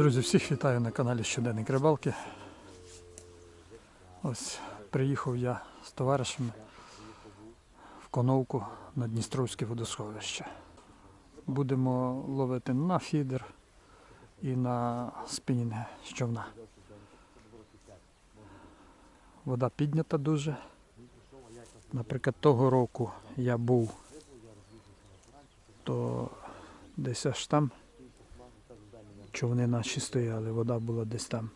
Друзі, всіх вітаю на каналі Щоденник Рибалки. Ось приїхав я з товаришами в Коновку на Дністровське водосховище. Будемо ловити на фідер і на спінінги з човна. Вода піднята дуже. Наприклад, того року я був, то десь аж там човни наші стояли, вода була десь там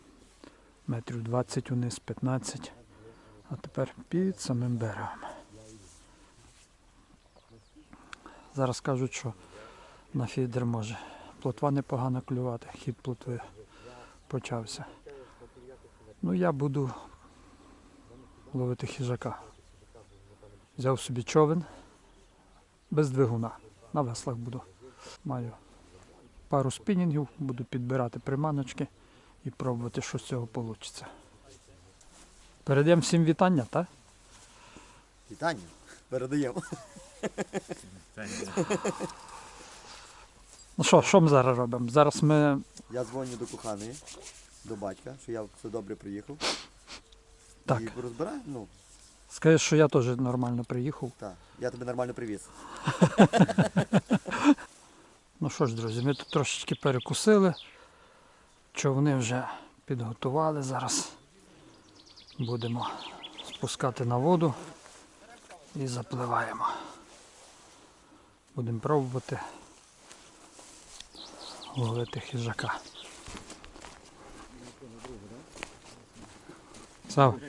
метрів 20 униз, 15, а тепер під самим берегом. Зараз кажуть, що на фідер може плотва непогано клювати, хід плотви почався. Ну я буду ловити хижака. Взяв собі човен без двигуна. На веслах буду. Маю пару спінінгів, буду підбирати приманочки і пробувати, що з цього вийде. Передаємо всім вітання, так? Вітання. Передаємо. Ну що, що ми зараз робимо? Зараз ми. Я дзвоню до коханої, до батька, що я все добре приїхав. Так. І розбираю. Ну, Скажи, що я теж нормально приїхав. так. Я тебе нормально привіз. Ну що ж, друзі, ми тут трошечки перекусили. Човни вже підготували. Зараз будемо спускати на воду і запливаємо. Будемо пробувати ловити хижака. Сав,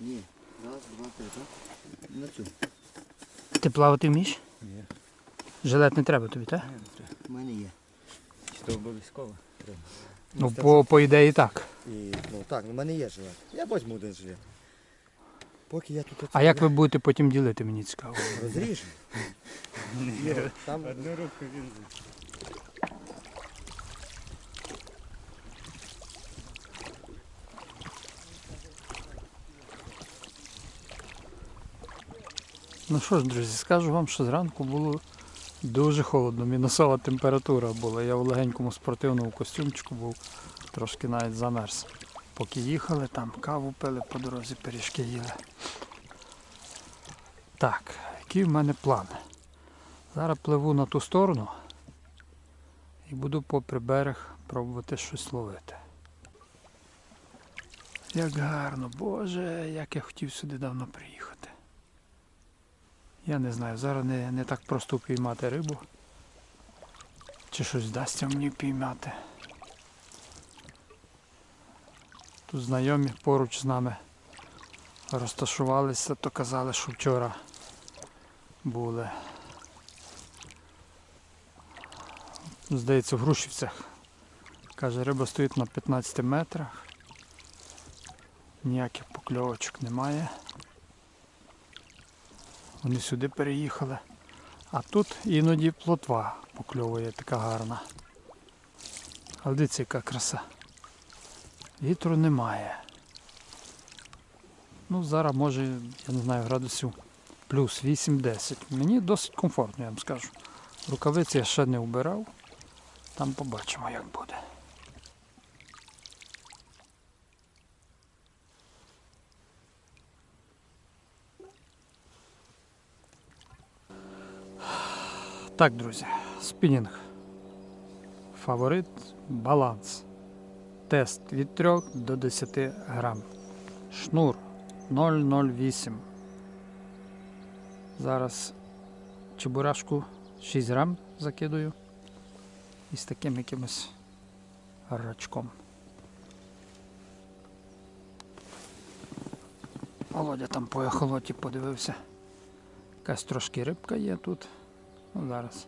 Ні. Раз, два, три, так? На цю. ти плавати вмієш? Ні, Жилет не треба тобі, так? У мене є. чи то обов'язково треба. Ну, по, по ідеї так. І, ну так, ну в мене є жилет. Я возьму один жилет. Поки я тут А як ви будете потім ділити, мені цікаво. розріжу. Ну, там Одну руку він. Ну що ж, друзі, скажу вам, що зранку було дуже холодно, мінусова температура була. Я в легенькому спортивному костюмчику був, трошки навіть замерз. Поки їхали, там каву пили по дорозі, пиріжки їли. Так, який в мене план? Зараз пливу на ту сторону і буду попри берег пробувати щось ловити. Як гарно, Боже, як я хотів сюди давно приїхати. Я не знаю, зараз не, не так просто впіймати рибу. Чи щось вдасться мені впіймати. Тут знайомі поруч з нами розташувалися, то казали, що вчора були. Здається, в Грушівцях. Каже, риба стоїть на 15 метрах. Ніяких покльовочок немає. Вони сюди переїхали. А тут іноді плотва покльовує така гарна. Але дивіться, яка краса. Вітру немає. Ну, зараз може, я не знаю, градусів плюс 8-10. Мені досить комфортно, я вам скажу. Рукавиці я ще не вбирав. Там побачимо, як буде. Так, друзі, спінінг. Фаворит баланс. Тест від 3 до 10 грам. Шнур 0,08. Зараз чебурашку 6 грам закидую. І з таким якимось рачком. Володя там по ехолоті подивився. Якась трошки рибка є тут. Ну, зараз.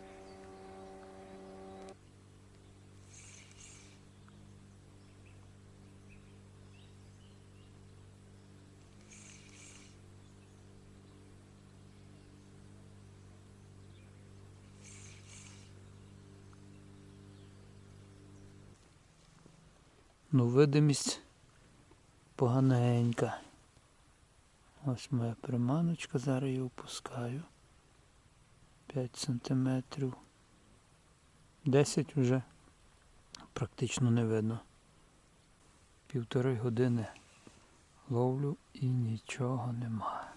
Ну, видимість поганенька. Ось моя приманочка, зараз її опускаю. 5 сантиметрів. 10 вже практично не видно. Півтори години ловлю і нічого нема.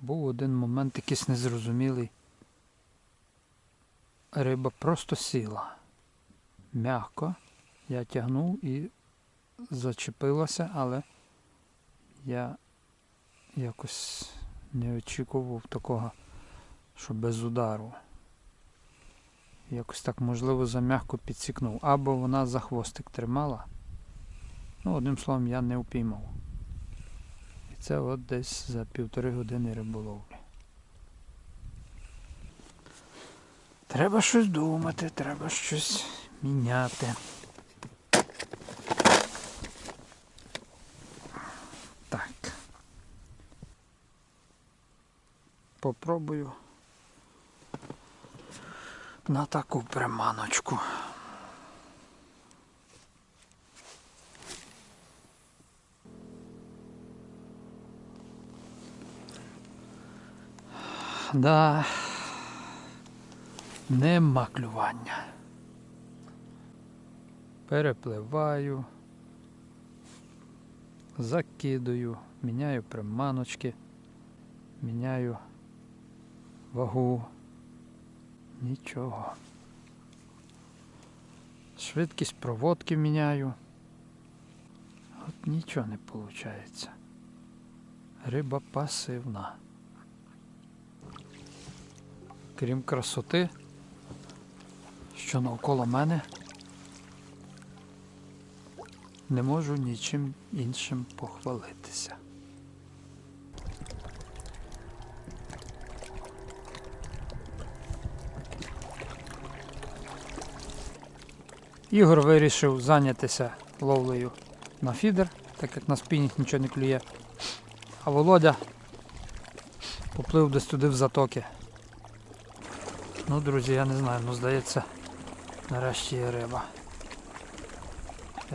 Був один момент якийсь незрозумілий. Риба просто сіла. Мягко. Я тягнув і зачепилася, але я якось не очікував такого, що без удару. Якось так, можливо, зам'ягко підсікнув. Або вона за хвостик тримала. Ну, одним словом, я не впіймав. І це от десь за півтори години риболовлі. Треба щось думати, треба щось міняти. Так. Попробую на таку приманочку. Да. Нема клювання. Перепливаю, закидаю, міняю приманочки, міняю вагу. Нічого. Швидкість проводки міняю. От нічого не виходить. Риба пасивна. Крім красоти, що навколо мене, не можу нічим іншим похвалитися. Ігор вирішив зайнятися ловлею на фідер, так як на спінінг нічого не клює. А Володя поплив десь туди в затоки. Ну, друзі, я не знаю, ну здається, нарешті є риба.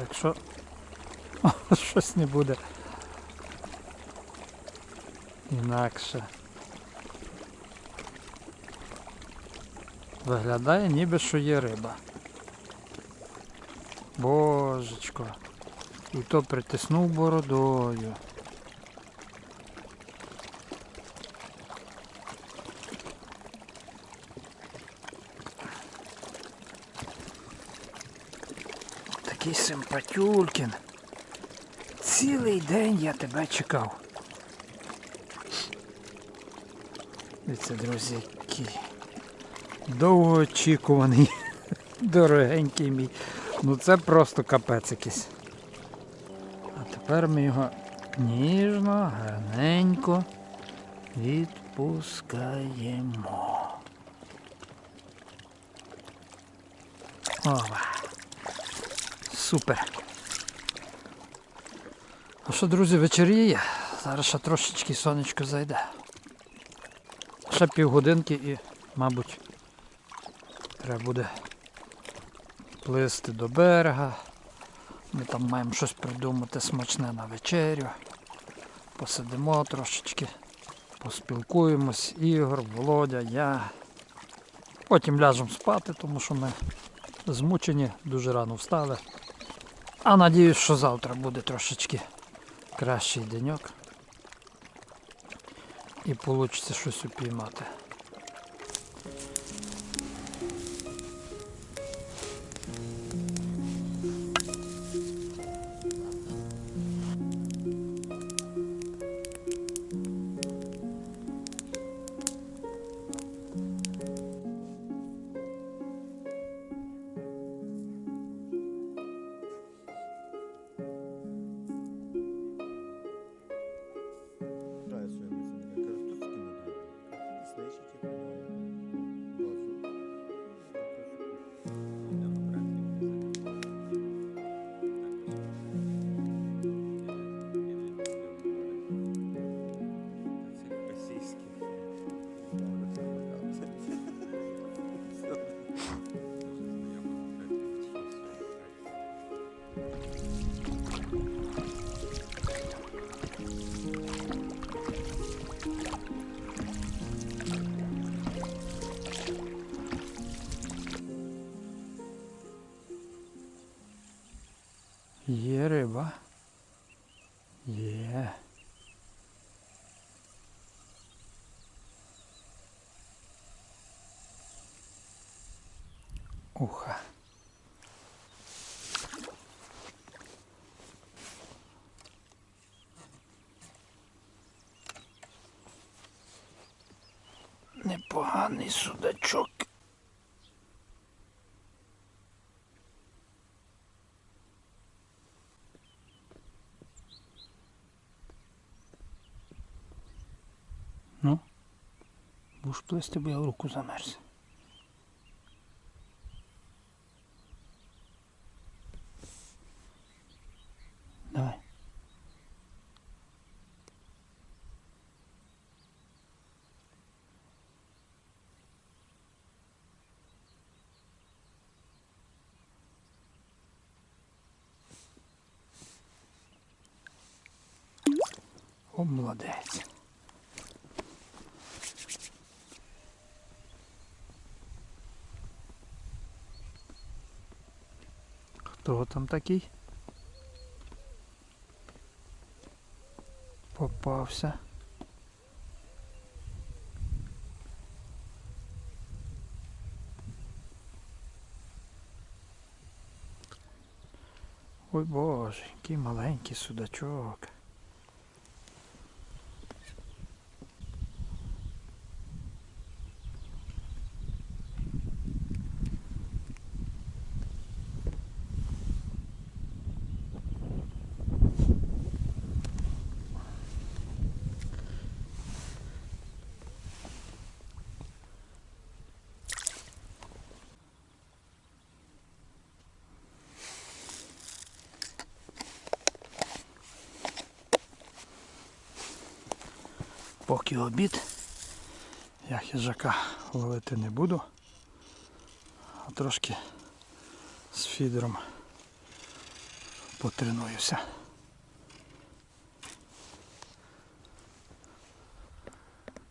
Якщо щось не буде інакше. Виглядає ніби що є риба. Божечко. І то притиснув бородою. Такий симпатюлькін. Цілий день я тебе чекав. Дивіться, друзі, який довгоочікуваний, дорогенький мій. Ну це просто капець якийсь. А тепер ми його ніжно, гарненько відпускаємо. Ова. Супер. А що, друзі, вечеріє? Зараз ще трошечки сонечко зайде. Ще півгодинки і, мабуть, треба буде плисти до берега. Ми там маємо щось придумати смачне на вечерю. Посидимо трошечки, поспілкуємось, Ігор, Володя, я. Потім ляжемо спати, тому що ми змучені, дуже рано встали. А надіюсь, що завтра буде трошечки кращий деньок. І вийде щось упіймати. Є. Уха. Непоганий судачок. Ну, будеш плисти, бо я в руку замерз. Давай. О, молодець. Хто там такий? Попався. Ой боже, який маленький судачок. Поки обід. Я хижака ловити не буду. А трошки з фідером потренуюся.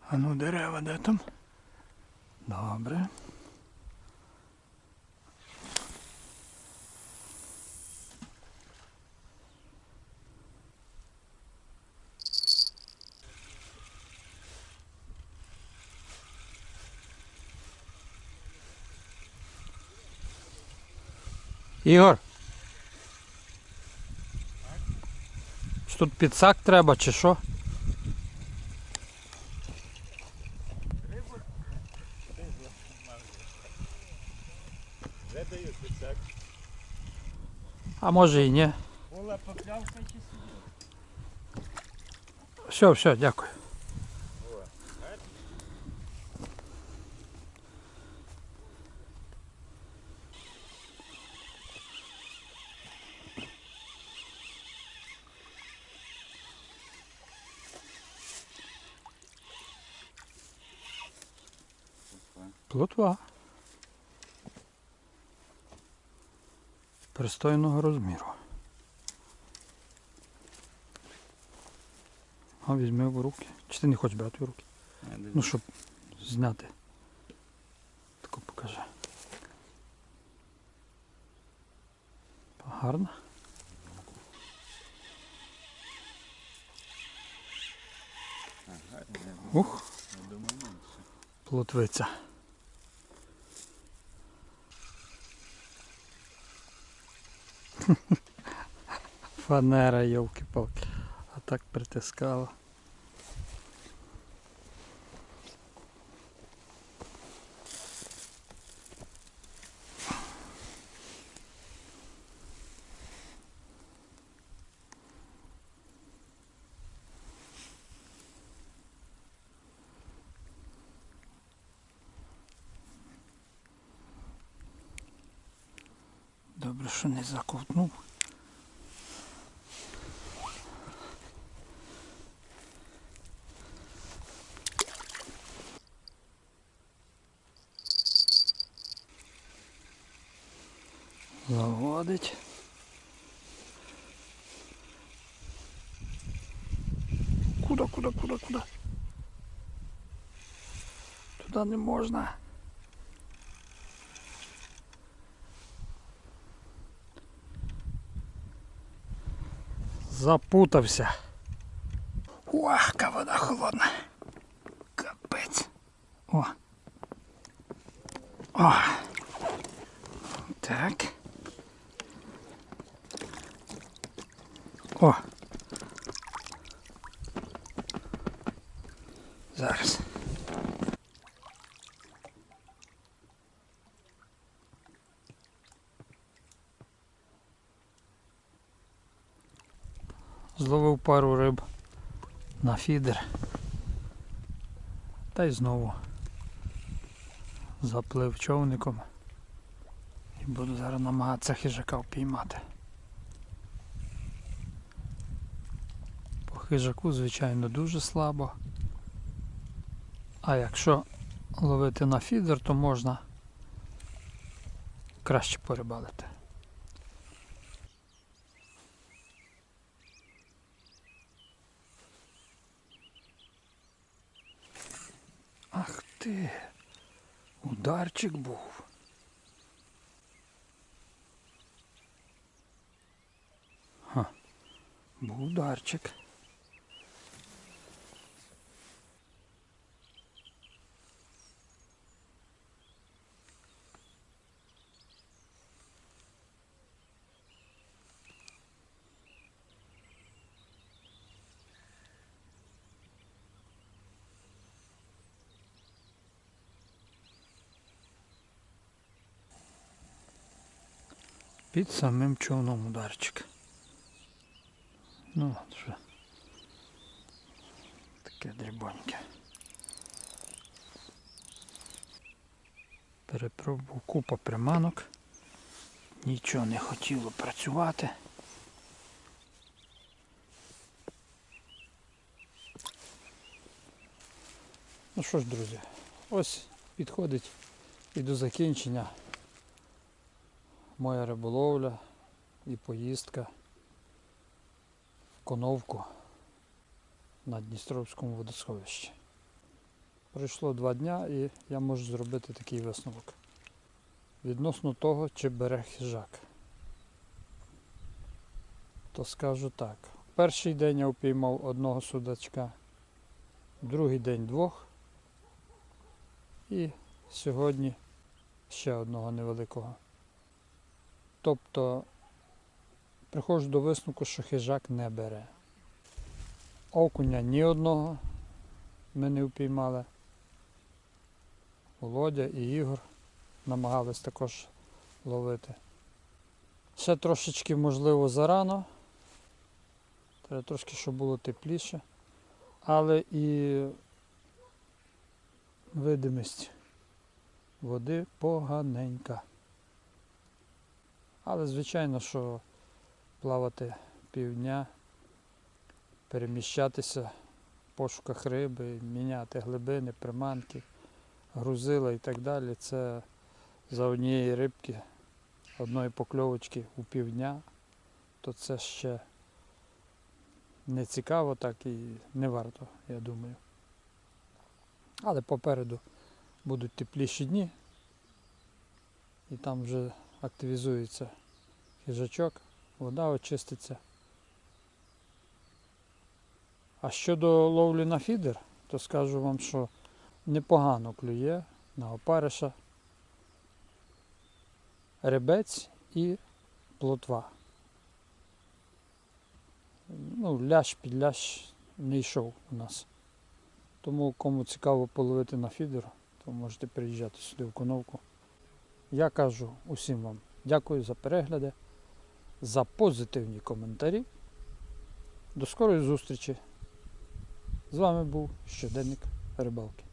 А ну дерева де там? Добре. Ігор. Чи тут підсак треба чи що? А може і ні. Все, все, дякую. Плотва. Пристойного розміру. А візьми в руки. Чи ти не хочеш брати в руки? Ну, щоб зняти. Таку покажи. Гарно. Ух, плотвиця. Фанера, йолки-палки. А так притискала. Добре, що не заковтнув. Заводить. Куда, куда, куда, куда? Туди не можна. Запутався. Уах, яка вода холодна. Капець. О. О. Так. О. Зараз. Зловив пару риб на фідер. Та й знову заплив човником. І буду зараз намагатися хижака впіймати. По хижаку, звичайно, дуже слабо. А якщо ловити на фідер, то можна краще порибалити. Ах ти, ударчик був. Ха, був ударчик. Під самим човном ударчик. Ну, от що. Таке дрібоньке. Перепробував купа приманок. Нічого не хотіло працювати. Ну що ж, друзі, ось підходить і до закінчення моя риболовля і поїздка в Коновку на Дністровському водосховищі. Пройшло два дня і я можу зробити такий висновок. Відносно того, чи бере хижак. То скажу так. Перший день я упіймав одного судачка, другий день двох. І сьогодні ще одного невеликого. Тобто приходжу до висновку, що хижак не бере. Окуня ні одного ми не впіймали. Володя і Ігор намагались також ловити. Ще трошечки, можливо, зарано. Треба трошки, щоб було тепліше. Але і видимість води поганенька. Але звичайно, що плавати півдня, переміщатися в пошуках риби, міняти глибини, приманки, грузила і так далі, це за однієї рибки, одної покльовочки у півдня, то це ще не цікаво, так і не варто, я думаю. Але попереду будуть тепліші дні, і там вже активізується хижачок, вода очиститься. А щодо ловлі на фідер, то скажу вам, що непогано клює на опариша, ребець і плотва. Ну, лящ під лящ не йшов у нас. Тому кому цікаво половити на фідер, то можете приїжджати сюди в Коновку. Я кажу усім вам дякую за перегляди, за позитивні коментарі. До скорої зустрічі. З вами був щоденник рибалки.